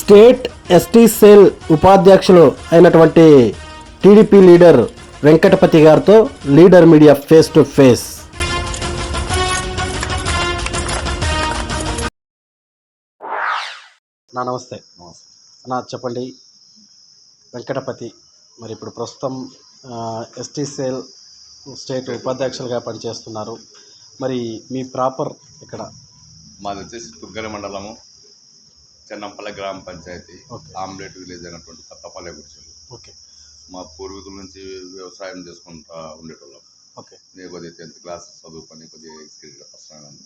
State ST cell ఉపాధ్యక్షులు అయినటువంటి TDP leader Venkatapathi గారితో leader media face to face. నా నమస్తే. నా చెప్పండి. వెంకటపతి మరి ఇప్పుడు ప్రస్తుతం ఎస్టీ సేల్ స్టేట్ ఉపాధ్యక్షులుగా పనిచేస్తున్నారు. మరి మీ ప్రాపర్ ఇక్కడ మాది వచ్చేసి తుగ్గల మండలము. చెన్నంపల్లె గ్రామ పంచాయతీ. ఆమ్లెట్ విలేజ్ అయినటువంటి కొత్తపల్లె గుడిసెలు. ఓకే. మా పూర్వీకుల నుంచి వ్యవసాయం చేసుకుంటా ఉండేటోళ్ళం. ఓకే. నేను కొద్దిగా టెన్త్ క్లాస్ చదువుకొని కొద్దిగా ఎక్స్పీరియన్స్ పర్సన్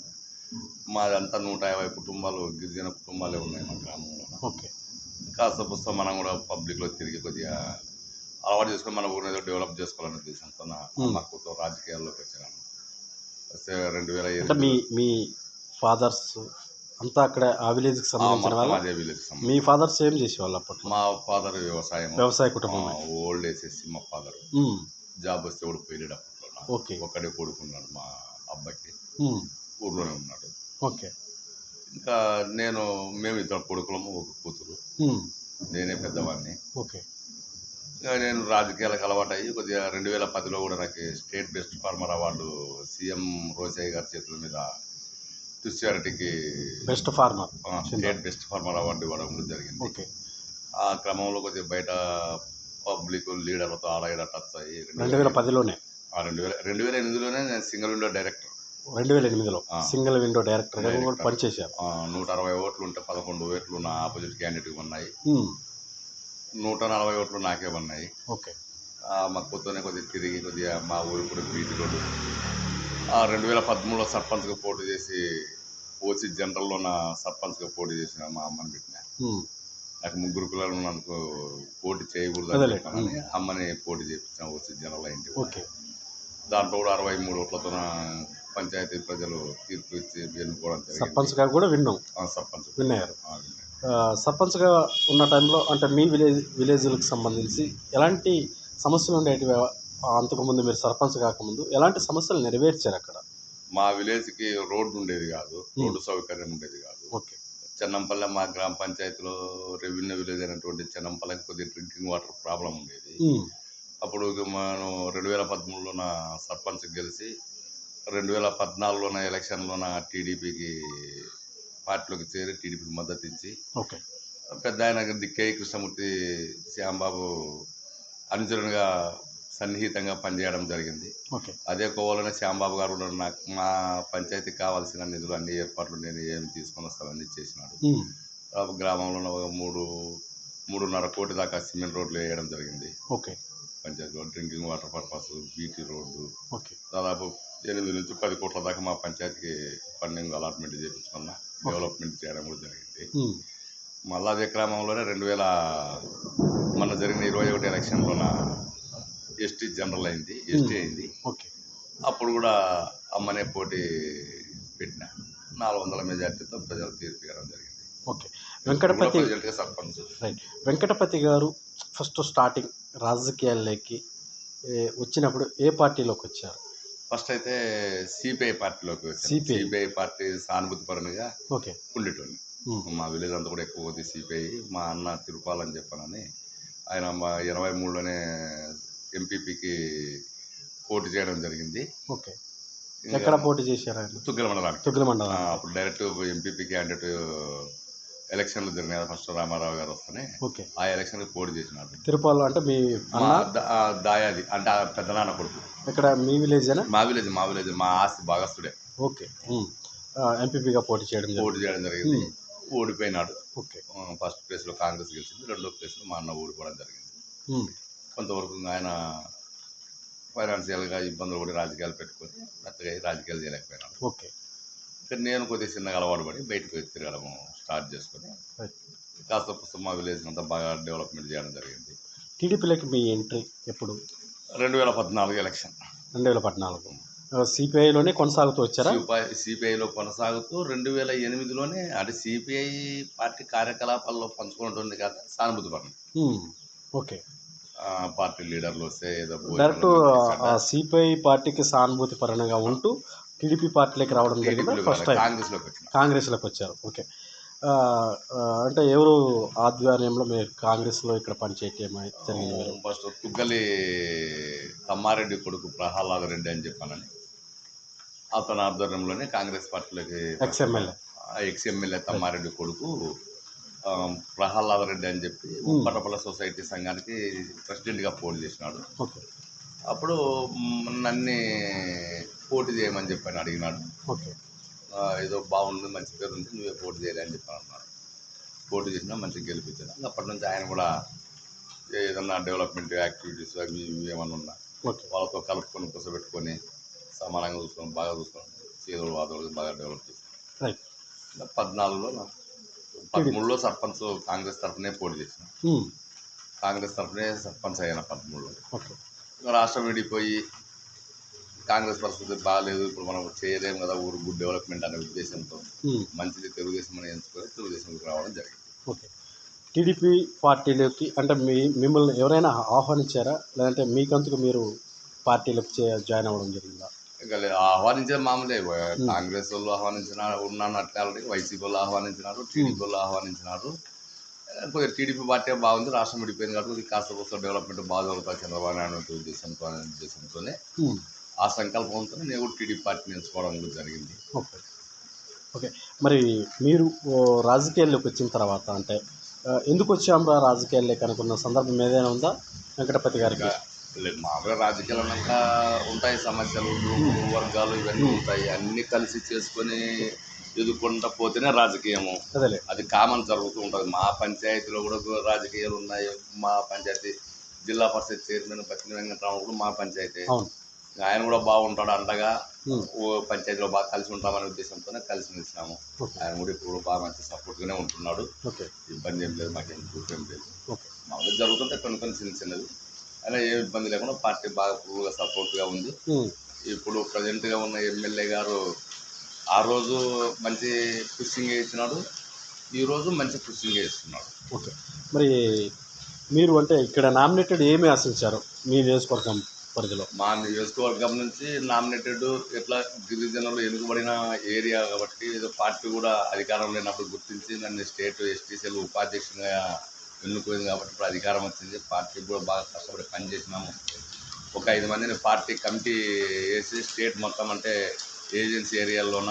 మాదంతా నూట యాభై కుటుంబాలు గిరిజన కుటుంబాలే ఉన్నాయి మా గ్రామంలో. ఓకే. కాస్త పుస్తకం మనం కూడా పబ్లిక్లో తిరిగి కొద్దిగా అలవాటు చేసుకొని మన ఊరిని ఏదో డెవలప్ చేసుకోవాలనే ఉద్దేశంతో. నాకు రాజకీయాల్లోకి వచ్చాను. వస్తే రెండు వేల మీ మీ ఫాదర్స్ అంతా అక్కడ ఆ విలేజ్కి సంబంధించిన వాళ్ళు అదే విలేజ్ మీ ఫాదర్స్ ఏం చేసేవాళ్ళు అప్పట్లో? మా ఫాదర్ వ్యవసాయం. వ్యవసాయ కుటుంబం ఓల్డ్ వేసేసి మా ఫాదర్. జాబ్ వస్తే కూడా పోయాడు అప్పట్లో నాకు. ఓకే. ఒక్కడే కొడుకున్నాడు మా అబ్బాయికి. ఊర్లోనే ఉన్నాడు. ఓకే. ఇంకా నేను మేము ఇద్దరు కొడుకులము ఒక కూతురు. ఉమ్, నేనే పెద్దవాడిని. ఓకే. ఇంకా నేను రాజకీయాలకు అలవాటు అయ్యి కొద్దిగా రెండు వేల పదిలో కూడా నాకు state best farmer award CM Rosaiah గారి చేతుల మీద తుస్యారిటీకి best farmer state best farmer award ఇవ్వడం జరిగింది. ఓకే. ఆ క్రమంలో కొద్దిగా బయట పబ్లిక్ లీడర్లతో ఆడ ఈడ టచ్ అయ్యి రెండు వేల పదిలోనే. ఆ రెండు వేల రెండు వేల ఎనిమిదిలోనే నేను సింగిల్ విండో డైరెక్టర్. రెండు వేల ఎనిమిదిలో. సింగిల్ విండో డైరెక్టర్గా కూడా డైరెక్టర్. పనిచేశారు? నూట అరవై ఓట్లు ఉంటే పదకొండు ఓట్లు నా ఆపోజిట్ క్యాండిడేట్కి ఉన్నాయి. నూట నలభై ఓట్లు నాకే ఉన్నాయి. ఓకే. మా కొత్తనే కొద్దిగా తిరిగి కొద్దిగా మా ఊరు కూడా బీటీ రోడ్డు రెండు వేల పదమూడులో సర్పంచ్గా పోటీ చేసి ఓసీ జనరల్లో నా సర్పంచ్గా పోటీ చేసిన మా అమ్మని పెట్టిన. నాకు ముగ్గురు పిల్లలు ఉన్నందుకు పోటీ చేయకూడదు. అని అమ్మని పోటీ చేయించాను ఓసీ జనరల్ ఓకే. దాంట్లో కూడా అరవై మూడు ఓట్లతో పంచాయతీ ప్రజలు తీర్పు ఇచ్చి ఎన్నుకోవడం సర్పంచ్గా కూడా విన్నాం. ఆ, సర్పంచ్. విన్ అయ్యారు ఆ, విన్నాను. ఆ, సర్పంచ్గా ఉన్న టైంలో అంటే మీ విలేజ్ విలేజ్లకు సంబంధించి ఎలాంటి సమస్యలు ఉండేటివి? అంతకుముందు మీరు సర్పంచ్ కాకముందు ఎలాంటి సమస్యలు నెరవేర్చారు అక్కడ? మా విలేజ్కి రోడ్డు ఉండేది కాదు రోడ్డు సౌకర్యం ఉండేది కాదు. ఓకే. చెన్నంపల్లె మా గ్రామ పంచాయతీలో రెవెన్యూ విలేజ్ అయినటువంటి చెన్నంపల్లెకి కొద్దిగా డ్రింకింగ్ వాటర్ ప్రాబ్లం ఉండేది. ఉమ్, అప్పుడు మనం రెండు వేల పదమూడులో నా సర్పంచ్ గెలిచి రెండు వేల పద్నాలుగులో నా ఎలక్షన్లో నా టీడీపీకి పార్టీలోకి చేరి టీడీపీకి మద్దతు ఇచ్చి ఓకే. పెద్ద ఆయన దిక్కే కృష్ణమూర్తి శ్యాంబాబు అనుచరునిగా సన్నిహితంగా పనిచేయడం జరిగింది. ఓకే. అదే కోవలోనే శ్యాంబాబు గారు కూడా నాకు మా పంచాయతీకి కావాల్సిన నిధులు అన్ని ఏర్పాట్లు నేను ఏమి తీసుకొని వస్తానని చేసినాడు గ్రామంలో ఒక మూడు మూడున్నర కోటి దాకా సిమెంట్ రోడ్లు వేయడం జరిగింది. ఓకే. పంచాయతీలో drinking water purpose BT road. Okay. దాదాపు ఎనిమిది నుంచి పది కోట్ల దాకా మా పంచాయతీకి ఫండింగ్ అలాట్మెంట్ చేయించుకున్నా డెవలప్మెంట్ చేయడం కూడా జరిగింది. మళ్ళా అదే క్రమంలోనే రెండు వేల మొన్న జరిగిన ఇరవై ఒకటి ఎలక్షన్లోన ఎస్టీ జనరల్ అయింది ఎస్టీ అయింది. ఓకే. అప్పుడు కూడా అమ్మనే పోటీ పెట్టిన. నాలుగు వందల మెజార్టీతో ప్రజలు తీర్పు ఇవ్వడం జరిగింది. ఓకే. వెంకటపతి సర్పంచ్ రైట్. వెంకటపతి గారు ఫస్ట్ స్టార్టింగ్ రాజకీయాల్లోకి వచ్చినప్పుడు ఏ పార్టీలోకి వచ్చారు? ఫస్ట్ అయితే సిపిఐ పార్టీలోకి వచ్చాను. CPI. సిపిఐ పార్టీ సానుభూతి పరంగా ఓకే. ఉండేటోని మా విలేజ్ అంతా కూడా ఎక్కువ కొద్ది సిపిఐ మా అన్న తిరుపాలని చెప్పానని. ఆయన మా ఎనభై మూడులోనే ఎంపీపీకి పోటీ చేయడం జరిగింది. ఓకే. ఎక్కడ పోటీ చేశారు ఆయన? తుగ్గల మండలానికి. తుగ్గుల మండలం అప్పుడు డైరెక్ట్ ఎంపీపీ క్యాండిడేట్ ఎలక్షన్లు జరిగినాయి. ఫస్ట్ రామారావు గారు వస్తేనే ఓకే. ఆ ఎలక్షన్కి పోటీ చేసినాడు తిరుపతిలో అంటే మీ దాయాది అంటే ఆ పెద్ద నాన్న కొడుకు. ఇక్కడ మీ విలేజేనా? మా విలేజ్ మా విలేజ్ మా ఆస్తి భాగస్తుడే ఓకే. ఎంపీపీగా పోటీ చేయడం జరిగింది. పోటీ చేయడం జరిగింది. ఓడిపోయినాడు. ఓకే. ఫస్ట్ ప్లేస్లో కాంగ్రెస్ గెలిచింది. రెండో ప్లేస్లో మా అన్న ఓడిపోవడం జరిగింది. కొంతవరకు ఆయన ఫైనాన్షియల్గా ఇబ్బందులు కూడా రాజకీయాలు పెట్టుకొని మెత్తగా రాజకీయాలు చేయలేకపోయినాడు. ఓకే. కానీ నేను కొద్దిగా చిన్నగా అలవాటు పడి బయటకు వచ్చి తిరగడం స్టార్ట్ చేసుకొని కాస్త పుస్తకం మా విలేజ్ అంతా బాగా డెవలప్మెంట్ చేయడం జరిగింది. టీడీపీలోకి మీ ఎంట్రీ ఎప్పుడు? రెండు వేల పద్నాలుగు ఎలక్షన్. రెండు వేల పద్నాలుగు సిపిఐలోనే కొనసాగుతూ వచ్చారా? సిపిఐలో కొనసాగుతూ రెండు వేల ఎనిమిదిలోనే అంటే సిపిఐ పార్టీ కార్యకలాపాల్లో పంచుకున్నటువంటి కాదు సానుభూతి ఉమ్, ఓకే. పార్టీ లీడర్లు వస్తే ఏదో డైరెక్ట్ సిపిఐ పార్టీకి సానుభూతి పరంగా ఉంటూ టీడీపీ పార్టీలోకి రావడం జరిగింది? ఫస్ట్ టైం కాంగ్రెస్లోకి కాంగ్రెస్లోకి వచ్చారు. ఓకే. అంటే ఎవరు ఆధ్వర్యంలో మీరు కాంగ్రెస్లో ఇక్కడ పనిచేయటం జరిగింది? ఫస్ట్ తుగ్గలి తమ్మారెడ్డి కొడుకు ప్రహ్లాద రెడ్డి అని చెప్పానని అతని ఆధ్వర్యంలోనే కాంగ్రెస్ పార్టీలోకి ex MLA ex MLA Tammareddy కొడుకు ప్రహ్లాద రెడ్డి అని చెప్పి పట్టపల్ల సొసైటీ సంఘానికి ప్రెసిడెంట్గా పోటీ చేసినాడు. అప్పుడు నన్ను పోటీ చేయమని చెప్పని అడిగినాడు. ఏదో బాగుంది మంచి పేరు ఉంది నువ్వే పోటీ చేయాలి అని చెప్పాను అన్నాడు. పోటీ చేసినా మంచిగా గెలిపించాను అప్పటి నుంచి ఆయన కూడా ఏదన్నా డెవలప్మెంట్ యాక్టివిటీస్ అవి ఏమన్నా ఉన్నా వాళ్ళతో కలుపుకొని కూర్చోబెట్టుకొని సమానంగా చూసుకొని బాగా చూసుకొని చేదులు వాదవులు బాగా డెవలప్ ఇంకా పద్నాలుగులో నా- పదమూడులో సర్పంచ్ కాంగ్రెస్ తరఫునే పోటీ చేసిన. కాంగ్రెస్ తరఫునే సర్పంచ్ అయ్యాను పదమూడులో. రాష్ట్రం విడిపోయి కాంగ్రెస్ పరిస్థితి బాగాలేదు ఇప్పుడు మనం చేయలేము కదా ఊరు గుడ్ డెవలప్మెంట్ అనే ఉద్దేశంతో. మంచిది తెలుగుదేశం అని ఎంచుకొని తెలుగుదేశంకి రావడం జరిగింది. ఓకే. టీడీపీ పార్టీలోకి అంటే మీ మిమ్మల్ని ఎవరైనా ఆహ్వానించారా? లేదంటే మీకంతకు మీరు పార్టీలోకి జాయిన్ అవ్వడం జరిగిందా? ఆహ్వానించే మామూలే కాంగ్రెస్ వాళ్ళు ఆహ్వానించిన ఉన్నాను అట్లా వైసీపీ వాళ్ళు ఆహ్వానించినారు టీడీపీ వాళ్ళు ఆహ్వానించినారు. కొద్దిగా టీడీపీ పార్టీ బాగుంది రాష్ట్రం విడిపోయింది కాబట్టి కాస్త కోస్త డెవలప్మెంట్ బాగా జరుగుతుంది చంద్రబాబు నాయుడు ఉద్దేశంతో ఉద్దేశంతోనే ఆ సంకల్పంతో నేను కూడా టీడీపీ పార్టీని ఎంచుకోవడం కూడా జరిగింది. ఓకే. ఓకే. మరి మీరు రాజకీయాల్లోకి వచ్చిన తర్వాత అంటే ఎందుకు వచ్చాంరా రాజకీయాల్లోకి అనుకున్న సందర్భం ఏదైనా ఉందా? వెంకటపతి గారికి. మామూలుగా రాజకీయాలు అన్నాక ఉంటాయి సమస్యలు గ్రూపులు వర్గాలు ఇవన్నీ ఉంటాయి. అన్నీ కలిసి చేసుకొని ఎదుర్కొంటా పోతేనే రాజకీయము. అది కామన్ జరుగుతూ ఉంటుంది. మా పంచాయతీలో కూడా రాజకీయాలు ఉన్నాయి. మా పంచాయతీ జిల్లా పరిషత్ చైర్మన్ పత్తిన వెంకటరావు కూడా మా పంచాయతీ. ఆయన కూడా బాగుంటాడు అండగా. ఉమ్, ఓ పంచాయతీలో బాగా కలిసి ఉంటామనే ఉద్దేశంతోనే కలిసి నిలిచినాము ఆయన కూడా ఇప్పుడు బాగా మంచి సపోర్ట్గానే ఉంటున్నాడు. ఇబ్బంది ఏం లేదు మాకేం గ్రూప్ ఏం లేదు. మామూలుగా జరుగుతుంటే కొన్ని కొన్ని చిన్న చిన్నది అయినా ఏ ఇబ్బంది లేకుండా పార్టీ బాగా ఫుల్గా సపోర్ట్గా ఉంది. ఇప్పుడు ప్రజెంట్గా ఉన్న ఎమ్మెల్యే గారు ఆ రోజు మంచి పుషింగ్ ఇచ్చినాడు ఈరోజు మంచి పుషింగ్ ఇస్తున్నాడు ఓకే. మరి మీరు అంటే ఇక్కడ నామినేటెడ్ ఏమి ఆశించారు మీ నియోజకవర్గం పరిధిలో? మా నియోజకవర్గం నుంచి నామినేటెడ్ ఎట్లా గిరిజనులు ఎన్నుకబడిన ఏరియా కాబట్టి ఏదో పార్టీ కూడా అధికారం లేనప్పుడు గుర్తించి నన్ను స్టేట్ ఎస్టీసీలు ఉపాధ్యక్షునిగా ఎన్నుకోయింది కాబట్టి ఇప్పుడు అధికారం వచ్చింది. పార్టీ కూడా బాగా కష్టపడి పనిచేసినాము ఒక ఐదు మందిని పార్టీ కమిటీ వేసి స్టేట్ మొత్తం అంటే ఏజెన్సీ ఏరియాల్లోన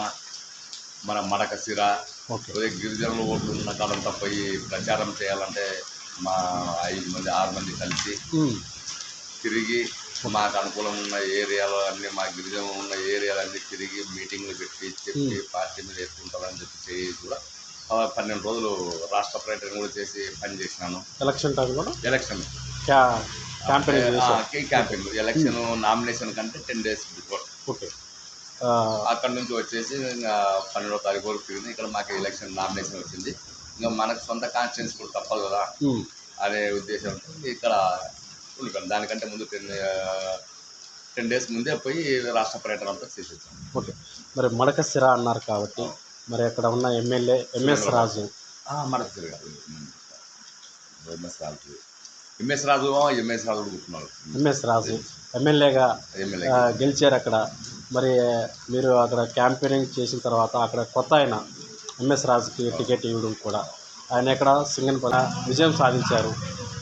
మన మడకసిర గిరిజనులు ఓట్లు ఉన్న కాలంతా పోయి ప్రచారం చేయాలంటే మా ఐదు మంది ఆరు మంది కలిసి తిరిగి మాకు అనుకూలం ఉన్న ఏరియాలో అన్ని మా గిరిజనులు ఉన్న ఏరియాలన్నీ తిరిగి మీటింగ్లు పెట్టి చెప్పి పార్టీ మీద ఎత్తుంటుందని చెప్పి చేసి కూడా పన్నెండు రోజులు రాష్ట్ర పర్యటన కూడా చేసి పని చేసినాను. ఎలక్షన్ టైంలో ఎలక్షన్ క్యా క్యాంపెయిన్ ఎలక్షన్ నామినేషన్ కంటే టెన్ డేస్ బిఫోర్ ఓకే. అక్కడ నుంచి వచ్చేసి ఇంకా పన్నెండో తారీఖు వరకు తిరిగింది. ఇక్కడ మాకు ఎలక్షన్ నామినేషన్ వచ్చింది. ఇంకా మనకు సొంత కాన్స్టిట్యూన్స్ కూడా తప్పదు కదా. అనే ఉద్దేశంతో ఇక్కడ ఉండిపోయాను దానికంటే ముందు టెన్ టెన్ డేస్ ముందే పోయి రాష్ట్ర పర్యటన అంతా చేసి వచ్చాను ఓకే. మరి మడక సిర అన్నారు కాబట్టి మరి అక్కడ ఉన్న ఎమ్మెల్యే ఎంఎస్ రాజు. తిరగాలి MS Raju. MS Raju MS Raju కూడా కూర్చున్నారు ఎంఎస్ రాజు. ఎమ్మెల్యేగా గెలిచారు అక్కడ. మరి మీరు అక్కడ క్యాంపెయినింగ్ చేసిన తర్వాత అక్కడ కొత్త ఆయన ఎంఎస్ రాజుకి టికెట్ ఇవ్వడం కూడా. ఆయన ఎక్కడ? సింగన్పల్లి. విజయం సాధించారు.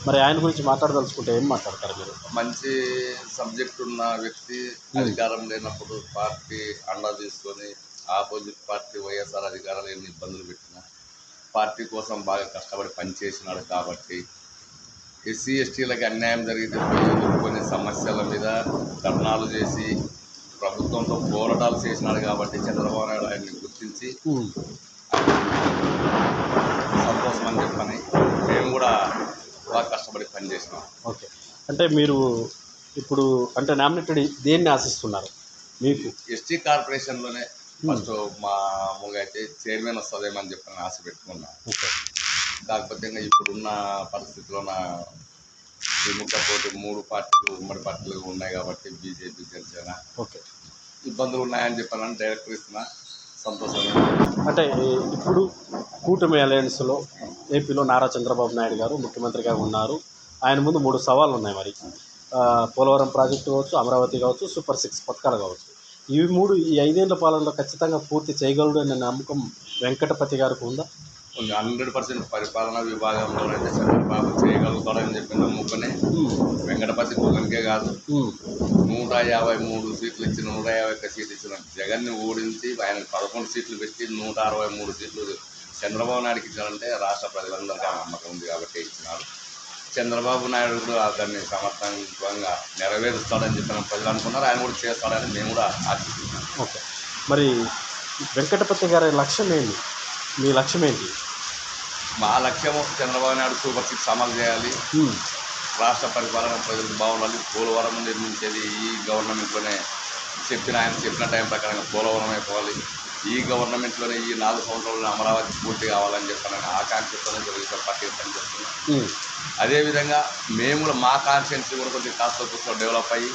మరి ఆయన గురించి మాట్లాడదలుచుకుంటే ఏం మాట్లాడతారు మీరు? మంచి సబ్జెక్ట్ ఉన్న వ్యక్తి అధికారం లేనప్పుడు పార్టీ అండా తీసుకొని ఆపోజిట్ పార్టీ వైఎస్ఆర్ అధికారాలు ఎన్ని ఇబ్బందులు పెట్టినా పార్టీ కోసం బాగా కష్టపడి పనిచేసినాడు కాబట్టి ఎస్సీ ఎస్టీలకు అన్యాయం జరిగితే ఎదుర్కొనే సమస్యల మీద ధర్నాలు చేసి ప్రభుత్వంతో పోరాటాలు చేసినాడు కాబట్టి చంద్రబాబు నాయుడు ఆయన్ని గుర్తించి సంతోషం అని చెప్పని మేము కూడా బాగా కష్టపడి పనిచేసినాం. ఓకే. అంటే మీరు ఇప్పుడు అంటే నామినేటెడ్ దేన్ని ఆశిస్తున్నారు? మీకు? ఎస్టీ కార్పొరేషన్లోనే ఫస్ట్ మా అమ్మగా అయితే చైర్మన్ వస్తుందేమో అని చెప్పని ఆశ పెట్టుకున్నా. ఓకే. కాకపోతే ఇంకా ఇప్పుడున్న పరిస్థితిలోన విముఖ పోటీ మూడు పార్టీలు ఉమ్మడి పార్టీలు ఉన్నాయి కాబట్టి బీజేపీ జనసేన. ఓకే. ఇబ్బందులు ఉన్నాయని చెప్పానని డైరెక్టర్ ఇస్తున్నా. సంతోషంగా అంటే ఇప్పుడు కూటమి అలయన్స్లో ఏపీలో నారా చంద్రబాబు నాయుడు గారు ముఖ్యమంత్రిగా ఉన్నారు. ఆయన ముందు మూడు సవాళ్ళు ఉన్నాయి మరి పోలవరం ప్రాజెక్టు కావచ్చు అమరావతి కావచ్చు సూపర్ సిక్స్ పథకాలు కావచ్చు. ఇవి మూడు ఈ ఐదేళ్ళ పాలనలో ఖచ్చితంగా పూర్తి చేయగలడు అనే నమ్మకం వెంకటపతి గారికి ఉందా? హండ్రెడ్ పర్సెంట్ పరిపాలనా విభాగంలోనైతే చంద్రబాబు చేయగలుగుతాడని చెప్పి నమ్ముకునే వెంకటపతి కులనికే కాదు. నూట యాభై మూడు సీట్లు ఇచ్చి నూట యాభై ఒక్క సీట్లు ఇచ్చిన జగన్ని ఓడించి ఆయనకు పదకొండు సీట్లు పెట్టి నూట అరవై మూడు సీట్లు చంద్రబాబు నాయుడుకి ఇచ్చారంటే రాష్ట్ర ప్రజలందరికీ ఆ నమ్మకం ఉంది కాబట్టి ఇచ్చినారు. చంద్రబాబు నాయుడు కూడా దాన్ని సమర్థవంతంగా నెరవేరుస్తాడని చెప్పిన ప్రజలు అనుకున్నారు. ఆయన కూడా చేస్తాడని మేము కూడా ఆశిస్తున్నాం. ఓకే. మరి వెంకటపతి గారి లక్ష్యం ఏంటి? మీ లక్ష్యం ఏంటి? మా లక్ష్యము చంద్రబాబు నాయుడు సూపర్ సిక్స్ అమలు చేయాలి రాష్ట్ర పరిపాలన ప్రజలకు బాగుండాలి. పోలవరం నిర్మించేది ఈ గవర్నమెంట్లోనే చెప్పిన ఆయన చెప్పిన టైం ప్రకారంగా పోలవరం అయిపోవాలి. ఈ గవర్నమెంట్లోనే ఈ నాలుగు సంవత్సరాల్లో అమరావతి పూర్తి కావాలని చెప్పాలని ఆకాంక్షతోనే తెలుగుదేశం పార్టీ పనిచేస్తున్నాం అదేవిధంగా మేము కూడా మా కాన్షియన్స్ కూడా కొద్దిగా కాస్త కొంచెం డెవలప్ అయ్యి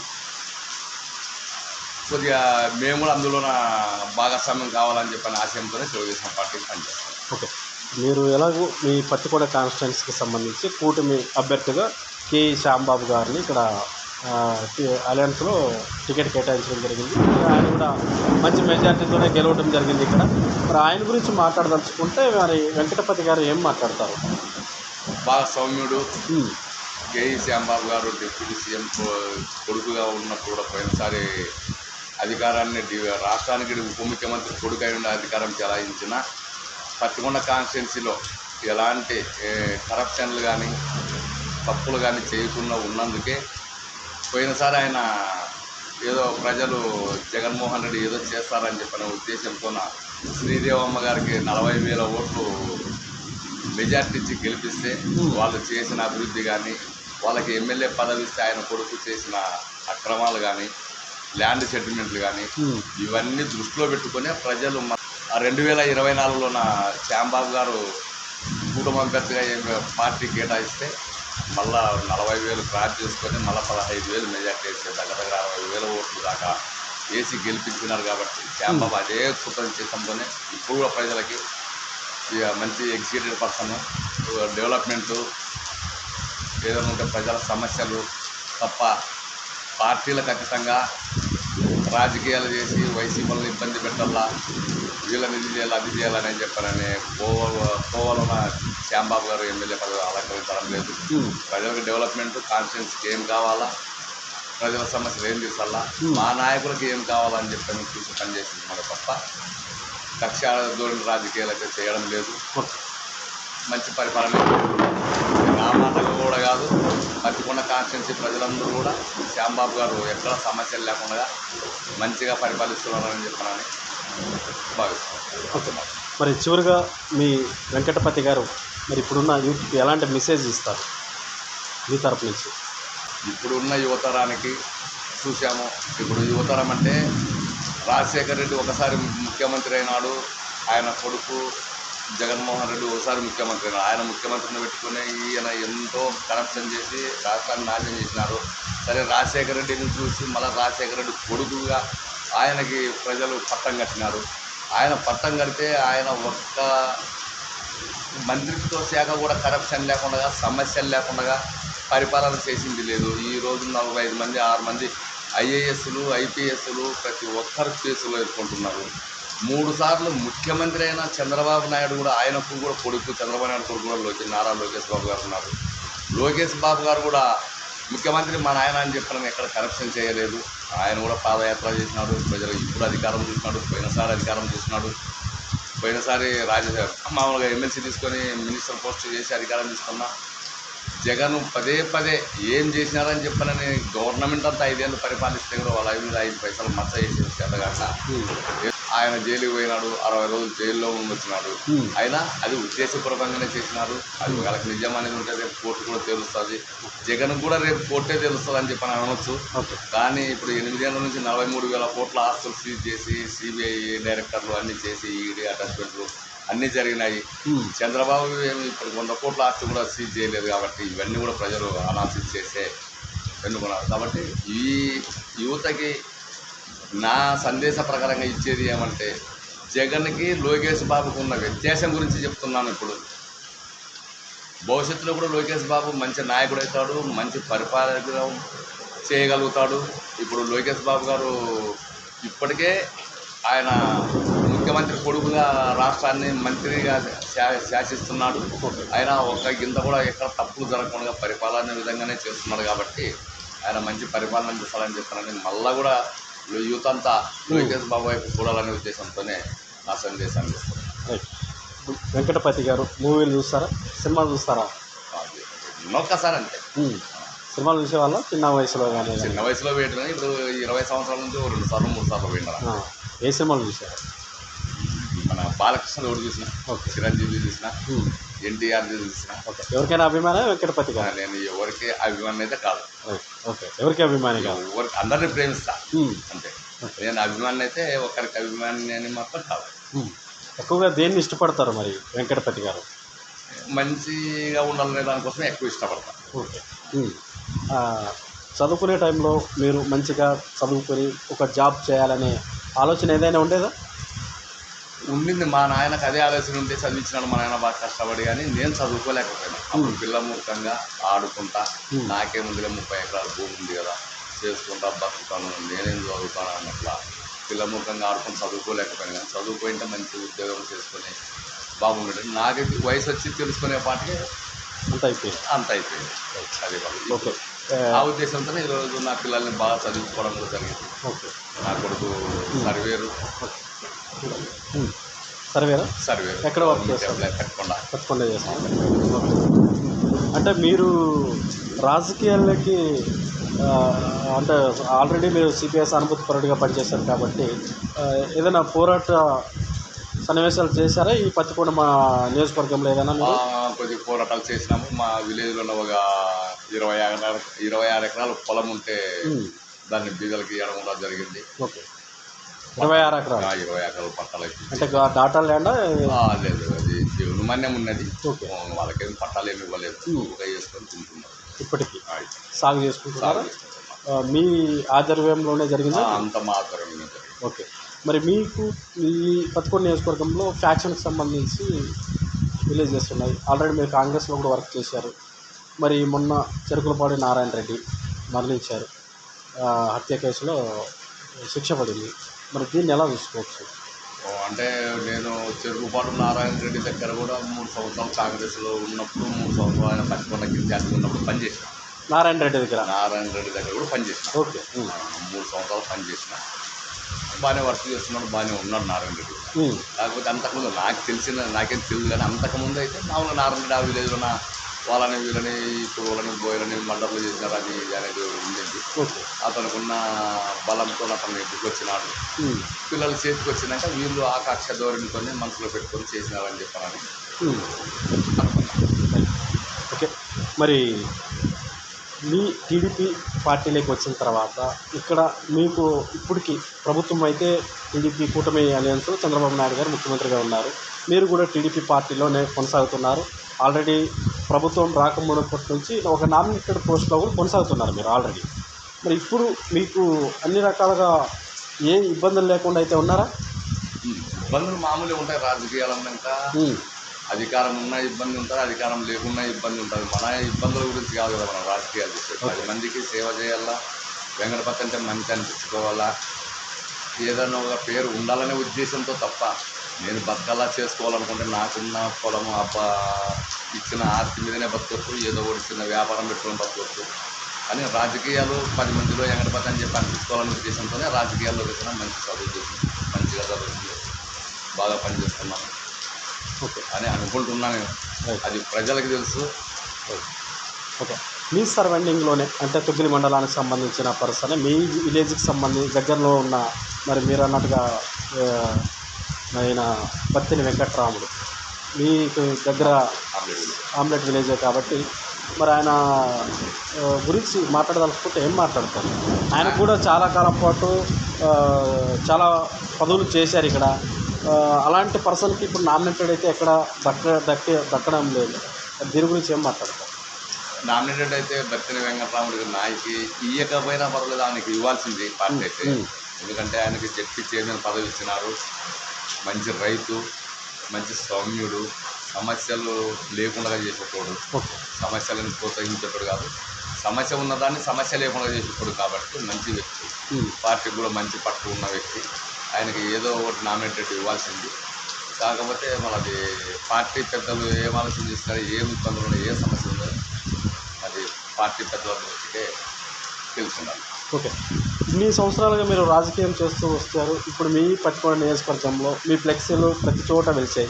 కొద్దిగా మేము కూడా అందులో భాగస్వామ్యం కావాలని చెప్పిన ఆశయంతోనే తెలుగుదేశం పార్టీకి పనిచేస్తాం ఓకే. మీరు ఎలాగో మీ పత్తికూడ కాన్స్టిట్యున్సీకి సంబంధించి కూటమి అభ్యర్థిగా కే. శ్యాంబాబు గారిని ఇక్కడ అలయన్స్లో టికెట్ కేటాయించడం జరిగింది. ఆయన కూడా మంచి మెజార్టీతోనే గెలవడం జరిగింది ఇక్కడ. మరి ఆయన గురించి మాట్లాడదలుచుకుంటే మరి వెంకటపతి గారు ఏం మాట్లాడతారు? బాగా సౌమ్యుడు కేఈ శ్యాంబాబు గారు డిప్యూటీ సీఎం కొడుకుగా ఉన్నప్పుడు కూడా పోయినసారి అధికారాన్ని రాష్ట్రానికి ఉప ముఖ్యమంత్రి కొడుకు అయి ఉండి అధికారం చెలాయించిన పత్తికొండ కాన్స్టిట్యున్సీలో ఎలాంటి కరప్షన్లు కానీ తప్పులు కానీ చేయకుండా ఉన్నందుకే పోయినసారి ఆయన ఏదో ప్రజలు జగన్మోహన్ రెడ్డి ఏదో చేస్తారని చెప్పిన ఉద్దేశంతో శ్రీదేవమ్మ గారికి నలభై వేల ఓట్లు మెజార్టీ ఇచ్చి గెలిపిస్తే వాళ్ళు చేసిన అభివృద్ధి కానీ వాళ్ళకి ఎమ్మెల్యే పదవి ఇస్తే ఆయన కొడుకు చేసిన అక్రమాలు కానీ ల్యాండ్ సెటిల్మెంట్లు కానీ ఉమ్, ఇవన్నీ దృష్టిలో పెట్టుకొని ప్రజలు రెండు వేల ఇరవై నాలుగులోన శ్యాంబాబు గారు కుటుంబ అభ్యర్థిగా పార్టీ కేటాయిస్తే మళ్ళా నలభై వేలు క్రాస్ చేసుకొని మళ్ళీ పదహైదు వేలు మెజార్టీ వేసి దగ్గర దగ్గర అరవై వేల ఓట్లు దాకా వేసి గెలిపించినారు కాబట్టి శ్యాంబాబు అదే కృతం చేతంతోనే ఇప్పుడు కూడా ప్రజలకి మంచి ఎగ్జిక్యూటివ్ పర్సన్ డెవలప్మెంటు ఏదైనా ఉంటే ప్రజల సమస్యలు తప్ప పార్టీలకు ఖచ్చితంగా రాజకీయాలు చేసి వైసీపీలను ఇబ్బంది పెట్టాలా వీళ్ళని ఇది చేయాలి అది చేయాలని చెప్పారని కోవ కోవలన శ్యాంబాబు గారు ఎమ్మెల్యే పదవి అలంకరించడం లేదు. ప్రజలకు డెవలప్మెంట్ కాన్స్టిట్యున్సీకి ఏం కావాలా ప్రజల సమస్యలు ఏం తీసాలా మా నాయకులకి ఏం కావాలని చెప్పి చూసి పనిచేసింది మన తప్ప కక్ష ధోరణి రాజకీయాలు అయితే చేయడం లేదు. మంచి పరిపాలన మాటలు కూడా కాదు పత్తికొండ కాన్స్టిట్యున్సీ ప్రజలందరూ కూడా శ్యాంబాబు గారు ఎక్కడ సమస్యలు లేకుండా మంచిగా పరిపాలిస్తున్నారని చెప్పనని భావిస్తున్నాను. ఓకే. మరి చివరిగా మీ వెంకటపతి గారు మరి ఇప్పుడున్న యూత్కి ఎలాంటి మెసేజ్ ఇస్తారు మీ తరపు నుంచి? ఇప్పుడున్న యువతరానికి చూసాము ఇప్పుడు యువతరం అంటే రాజశేఖర్ రెడ్డి ఒకసారి ముఖ్యమంత్రి అయినాడు. ఆయన కొడుకు జగన్మోహన్ రెడ్డి ఒకసారి ముఖ్యమంత్రి అయినాడు. ఆయన ముఖ్యమంత్రిని పెట్టుకుని ఈయన ఎంతో కరప్షన్ చేసి రాష్ట్రాన్ని నాశనం చేసినారు సరే రాజశేఖర రెడ్డిని చూసి మళ్ళీ రాజశేఖర రెడ్డి కొడుకుగా ఆయనకి ప్రజలు పట్టం కట్టినారు. ఆయన పట్టం కడితే ఆయన ఒక్క మంత్రిత్వ శాఖ కూడా కరప్షన్ లేకుండా సమస్యలు లేకుండా పరిపాలన చేసింది లేదు. ఈ రోజు నలభై ఐదు మంది ఆరు మంది ఐఏఎస్లు ఐపీఎస్లు ప్రతి ఒక్కరు కేసులు ఎదుర్కొంటున్నారు మూడు సార్లు ముఖ్యమంత్రి అయిన చంద్రబాబు నాయుడు కూడా ఆయనకు కూడా కొడుకు చంద్రబాబు నాయుడు కొడుకు కూడా లోకేష్ నారా లోకేష్ బాబు గారు ఉన్నారు. లోకేష్ బాబు గారు కూడా ముఖ్యమంత్రి మా నాయన అని చెప్పిన ఎక్కడ కరప్షన్ చేయలేదు. ఆయన కూడా పాదయాత్ర చేసినాడు ప్రజలు ఇప్పుడు అధికారం చూసినాడు పోయినసారి అధికారం చూసినాడు. పోయినసారి రాజ మామూలుగా ఎమ్మెల్సీ తీసుకొని మినిస్టర్ పోస్ట్ చేసి అధికారం తీసుకున్నా. జగన్ పదే పదే ఏం చేసినారని చెప్పనని గవర్నమెంట్ అంతా ఐదేళ్ళు పరిపాలిస్తే కూడా వాళ్ళ ఐదు ఐదు పైసలు మచ్చ చేసి చేతగాక ఆయన జైలుకి పోయినాడు అరవై రోజులు జైల్లో వచ్చినాడు Hmm. అయినా అది ఉద్దేశపూర్వకంగానే చేసినారు. అది వాళ్ళకి నిజం అనేది ఉంటే రేపు కోర్టు కూడా తెలుస్తుంది. జగన్ కూడా రేపు కోర్టే తెలుస్తుంది అని చెప్పని అనవచ్చు ఓకే కానీ ఇప్పుడు ఎనిమిదేళ్ళ నుంచి నలభై మూడు వేల కోట్ల ఆస్తులు సీజ్ చేసి సిబిఐ డైరెక్టర్లు అన్నీ చేసి ఈడీ అటాచ్మెంట్లు అన్నీ జరిగినాయి. చంద్రబాబు ఏమి ఇప్పుడు వంద కోట్ల ఆస్తి కూడా సీజ్ చేయలేదు కాబట్టి ఇవన్నీ కూడా ప్రజలు అనాలిసిస్ చేసే ఎన్నుకున్నారు. కాబట్టి ఈ యువతకి నా సందేశ ప్రకారంగా ఇచ్చేది ఏమంటే జగన్కి లోకేష్ బాబుకు ఉన్న వ్యత్యాసం గురించి చెప్తున్నాను ఇప్పుడు. భవిష్యత్తులో కూడా లోకేష్ బాబు మంచి నాయకుడు అవుతాడు మంచి పరిపాలన చేయగలుగుతాడు. ఇప్పుడు లోకేష్ బాబు గారు ఇప్పటికే ఆయన ముఖ్యమంత్రి కొడుకుగా రాష్ట్రాన్ని మంత్రిగా శాసిస్తున్నాడు. ఆయన ఒక గింత కూడా ఎక్కడ తప్పులు జరగకుండా పరిపాలన విధంగానే చేస్తున్నాడు కాబట్టి ఆయన మంచి పరిపాలన అందిస్తారని చెప్తానని మళ్ళా కూడా యూత్ అంతా లోకేష్ బాబు వైపు చూడాలనే ఉద్దేశంతోనే నా ఇస్తాను రైట్. వెంకటపతి గారు మూవీలు చూస్తారా? సినిమాలు చూస్తారా? ఒక్కసారి అంతే. సినిమాలు చూసేవాళ్ళ చిన్న వయసులో కానీ చిన్న వయసులో వేయడం ఇప్పుడు ఇరవై సంవత్సరాల నుంచి రెండు సార్లు మూడు సార్లు పోయినారు. ఏ సినిమాలు చూసారు? బాలకృష్ణ చూసిన? ఓకే. చిరంజీవి చూసిన. ఎన్టీఆర్ చూసిన? ఓకే. ఎవరికైనా అభిమానం వెంకటపతి గారు? నేను ఎవరికి అభిమానం అయితే కాదు. ఓకే. ఎవరికి అభిమాని కాదు? ఎవరికి అందరిని ప్రేమిస్తా. అంతే. నేను అభిమాని అయితే ఒకరికి అభిమాని అని మాత్రం కాదు. ఎక్కువగా దేన్ని ఇష్టపడతారు మరి వెంకటపతి గారు? మంచిగా ఉండాలనే దానికోసం ఎక్కువ ఇష్టపడతా. ఓకే. చదువుకునే టైంలో మీరు మంచిగా చదువుకొని ఒక జాబ్ చేయాలనే ఆలోచన ఏదైనా ఉండేదా? ఉండింది. మా నాయనకు అదే ఆలోచన ఉంటే చదివించినాడు మా నాయన బాగా కష్టపడి కానీ నేను చదువుకోలేకపోయినా. అప్పుడు పిల్ల ముఖంగా ఆడుకుంటా. నాకేముందిలే ముప్పై ఎకరాల భూమి ఉంది కదా చేసుకుంటా బతుకుతాను నేనేం చదువుతాను అన్నట్లా పిల్ల ముఖంగా ఆడుకొని చదువుకోలేకపోయినా కానీ చదువుకుంటే మంచి ఉద్యోగం చేసుకొని బాగుండేది నాకైతే వయసు వచ్చి తెలుసుకునే పాటికి అంత అయిపోయింది. అంత అయిపోయింది. అది. ఓకే. ఆ ఉద్దేశంతోనే ఈరోజు నా పిల్లల్ని బాగా చదివించుకోవడం కూడా జరిగింది. ఓకే. నా కొడుకు సర్వేరు. సర్వేరా సర్వేరు ఎక్కడ వర్క్ చేస్తారు? పెట్టకుండా చేస్తాను అంటే మీరు రాజకీయాలకి అంటే ఆల్రెడీ మీరు సిపిఎస్ అనుభూతి పరుడిగా పనిచేశారు కాబట్టి ఏదైనా పోరాట సన్నివేశాలు చేశారా ఈ పత్తికొండ మా నియోజకవర్గంలో ఏదైనా కొద్ది పోరాటాలు చేసినాము. మా విలేజ్లో ఒక ఇరవై ఆరు ఇరవై ఆరు ఎకరాల పొలం ఉంటే. దాన్ని బీదలకి ఇవ్వడం కూడా జరిగింది. ఓకే. ఇరవై ఆరు ఎకరాలు. ఇరవై ఎకరాల పట్టాలు అంటే డాటా ల్యాండా లేదు అది దేవుని మన్యం ఉన్నది. వాళ్ళకేం పట్టాలు ఏమి ఇవ్వలేదు. ఒక వేసుకొని తింటున్నారు. ఇప్పటికీ సాగు చేసుకుంటున్నారా? మీ ఆధ్వర్యంలోనే జరిగిందా? అంత మాత్రం జరిగింది. ఓకే. మరి మీకు ఈ పదకొండు నియోజకవర్గంలో ఫ్యాక్షన్కి సంబంధించి విలేజెస్ ఉన్నాయి. ఆల్రెడీ మీరు కాంగ్రెస్లో కూడా వర్క్ చేశారు. మరి మొన్న చెరుకులపాడి నారాయణ రెడ్డి మరణించారు. హత్య కేసులో శిక్ష పడింది. మరి దీన్ని ఎలా చూసుకోవచ్చు? అంటే నేను చెరుకుపాటు నారాయణ రెడ్డి దగ్గర కూడా మూడు సంవత్సరాలు కాంగ్రెస్లో ఉన్నప్పుడు మూడు సంవత్సరాలు ఆయన పచ్చికొండకి ఇన్ఛార్జ్ ఉన్నప్పుడు పనిచేసిన నారాయణ రెడ్డి దగ్గర? నారాయణ రెడ్డి దగ్గర కూడా పనిచేసిన ఓకే. మూడు సంవత్సరాలు పనిచేసిన బాగానే వర్క్ చేస్తున్నాడు బాగానే ఉన్నాడు నారాయణ రెడ్డి. కాకపోతే అంతకుముందు నాకు తెలిసిన నాకేం తెలియదు కానీ అంతకుముందు అయితే మామూలుగా నారాయణ రెడ్డి ఆ విలేజ్లో నా వాళ్ళని వీళ్ళని ఇప్పుడు వాళ్ళని బోయలని మండర్లు చేసినారని ఇది అనేది ఉండింది. అతనుకున్న బలంతో అతను ఎదుకు వచ్చినాడు. పిల్లలు చేతికి వచ్చినాక వీళ్ళు ఆకాక్ష ధోరణితోనే మనసులో పెట్టుకొని చేసినారని చెప్పారని ఓకే. మరి మీ టీడీపీ పార్టీలోకి వచ్చిన తర్వాత ఇక్కడ మీకు ఇప్పటికి ప్రభుత్వం అయితే టీడీపీ కూటమి అలయన్స్ చంద్రబాబు నాయుడు గారు ముఖ్యమంత్రిగా ఉన్నారు. మీరు కూడా టీడీపీ పార్టీలోనే కొనసాగుతున్నారు. ఆల్రెడీ ప్రభుత్వం రాకమునప్పటి నుంచి ఒక నామినేటెడ్ పోస్ట్లో కూడా కొనసాగుతున్నారు మీరు ఆల్రెడీ మరి ఇప్పుడు మీకు అన్ని రకాలుగా ఏ ఇబ్బందులు లేకుండా అయితే ఉన్నారా? ఇబ్బందులు మామూలుగా ఉంటాయి రాజకీయాలు అన్నాక. అధికారం ఉన్న ఇబ్బంది ఉంటుంది అధికారం లేకున్నా ఇబ్బంది ఉంటుంది మన ఇబ్బందుల గురించి కాదు కదా మనం రాజకీయాలు చేసేది. పది మందికి సేవ చేయాలా? వెంకటపతి అంటే మంచి అనిపించుకోవాలా? ఏదైనా ఒక పేరు ఉండాలనే ఉద్దేశంతో తప్ప నేను బతకలా చేసుకోవాలనుకుంటే నాకున్న పొలం అబ్బా ఇచ్చిన ఆస్తి మీదనే బతకొచ్చు ఏదో ఒకటి చిన్న వ్యాపారం పెట్టుకొని బతకొచ్చు. కానీ రాజకీయాలు పది మందిలో వెంకటపతి అని చెప్పి అనిపించుకోవాలనే ఉద్దేశంతోనే రాజకీయాల్లో వచ్చిన మంచి చదువు మంచిగా చదువుతుంది బాగా పనిచేస్తున్నాను అని అనుకుంటున్నాను అది ప్రజలకు తెలుసు. ఓకే. మీ సరౌండింగ్లోనే అంటే తుగ్గిలి మండలానికి సంబంధించిన పర్సన్ మీ విలేజ్కి సంబంధించి దగ్గరలో ఉన్న మరి మీరు అన్నట్టుగా ఆయన పత్తిని వెంకట్రాముడు. మీకు దగ్గర ఆమ్లెట్ విలేజే కాబట్టి మరి ఆయన గురించి మాట్లాడదలుచుకుంటే ఏం మాట్లాడతారు? ఆయన కూడా చాలా కాలం పాటు చాలా పదవులు చేశారు ఇక్కడ. అలాంటి పర్సన్కి ఇప్పుడు నామినేటెడ్ అయితే ఎక్కడ దక్క దక్కే దక్కడం లేదు. దీని గురించి ఏం మాట్లాడతారు? నామినేటెడ్ అయితే బర్తిని వెంకటరాముడికి నాయకి ఇయ్యకపోయినా పర్వాలేదు ఆయనకి ఇవ్వాల్సింది పార్టీ అయితే. ఎందుకంటే ఆయనకి జడ్పీ చైర్మన్ పదవి ఇచ్చినారు. మంచి రైతు మంచి సౌమ్యుడు సమస్యలు లేకుండా చేసేటోడు. సమస్యలను ప్రోత్సహించేటోడు కాదు. సమస్య ఉన్నదాన్ని సమస్య లేకుండా చేసేటోడు కాబట్టి మంచి వ్యక్తి. పార్టీకి కూడా మంచి పట్టు ఉన్న వ్యక్తి. ఆయనకి ఏదో ఒకటి నామినేటెడ్ ఇవ్వాల్సింది. కాకపోతే మనది పార్టీ పెద్దలు ఏం ఆలోచన చేస్తారు ఏం ఇబ్బందులు ఉన్నాయి ఏ సమస్య ఉందో అది పార్టీ పెద్దల దృష్టికే తెలుసుకుండాలి ఓకే. ఇన్ని సంవత్సరాలుగా మీరు రాజకీయం చేస్తూ వస్తారు ఇప్పుడు మీ పట్టుకోని నియోజకవర్గంలో మీ ఫ్లెక్సీలు ప్రతి చోట వెలిచాయి.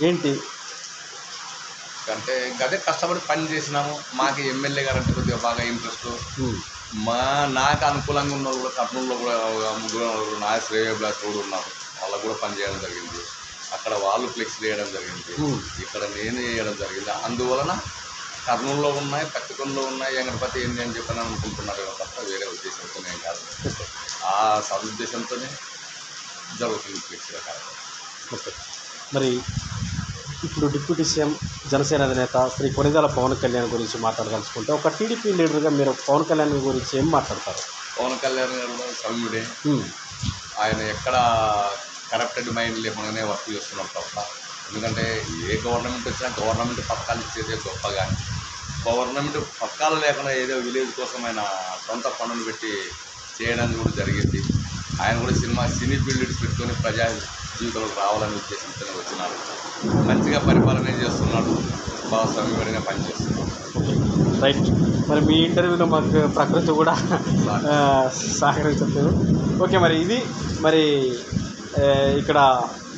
ఏంటి? అంటే అదే కష్టపడి పని చేసినాము. మాకు ఎమ్మెల్యే గారు అంటే కొద్దిగా బాగా ఇంట్రెస్ట్ మా నాకు అనుకూలంగా ఉన్న వాళ్ళు కూడా కర్నూలులో కూడా ముగ్గురు నలుగురు నా శ్రేయోభిలాష్ కూడా ఉన్నారు. వాళ్ళకు కూడా పని చేయడం జరిగింది. అక్కడ వాళ్ళు ఫ్లెక్స్ వేయడం జరిగింది. ఇక్కడ నేను వేయడం జరిగింది. అందువలన కర్నూలులో ఉన్నాయి పత్తికొండలో ఉన్నాయి ఎంగడపతి ఏంటి అని చెప్పని అనుకుంటున్నారు తప్ప వేరే ఉద్దేశంతోనే కాదు. ఆ సదుద్దేశంతోనే జరుగుతుంది ఫ్లెక్స్ కార్యక్రమం మరి ఇప్పుడు డిప్యూటీ సీఎం జనసేన అధినేత శ్రీ కొనిదెల పవన్ కళ్యాణ్ గురించి మాట్లాడదలుచుకుంటే ఒక టీడీపీ లీడర్గా మీరు పవన్ కళ్యాణ్ గురించి ఏం మాట్లాడతారు? పవన్ కళ్యాణ్ గారు సౌమ్యుడే ఉమ్, ఆయన ఎక్కడ కరప్టెడ్ మైండ్ లేకుండానే వర్క్ చేస్తున్నారు తప్ప. ఎందుకంటే ఏ గవర్నమెంట్ వచ్చినా గవర్నమెంట్ పథకాలు ఇచ్చేదే గొప్ప కానీ గవర్నమెంట్ పథకాలు లేకుండా ఏదో విలేజ్ కోసం ఆయన సొంత పనులు పెట్టి చేయడానికి కూడా జరిగింది. ఆయన కూడా సినిమా సినీ ఫీల్డ్ పెట్టుకొని ప్రజా జీవితంలోకి రావాలనే ఉద్దేశంతోనే వచ్చినాడు మంచిగా పరిపాలన చేస్తున్నాడు? భాగస్వామ్యంగా పనిచేస్తున్నాడు. రైట్ మరి మీ ఇంటర్వ్యూలో మాకు ప్రకృతి కూడా సహకరించట్లేదు. ఓకే మరి ఇది మరి ఇక్కడ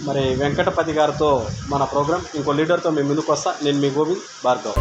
మరి వెంకటపతి గారితో మన ప్రోగ్రామ్ ఇంకో లీడర్తో మేము ముందుకు వస్తా నేను మీ గోవింద్ భార్గవ్.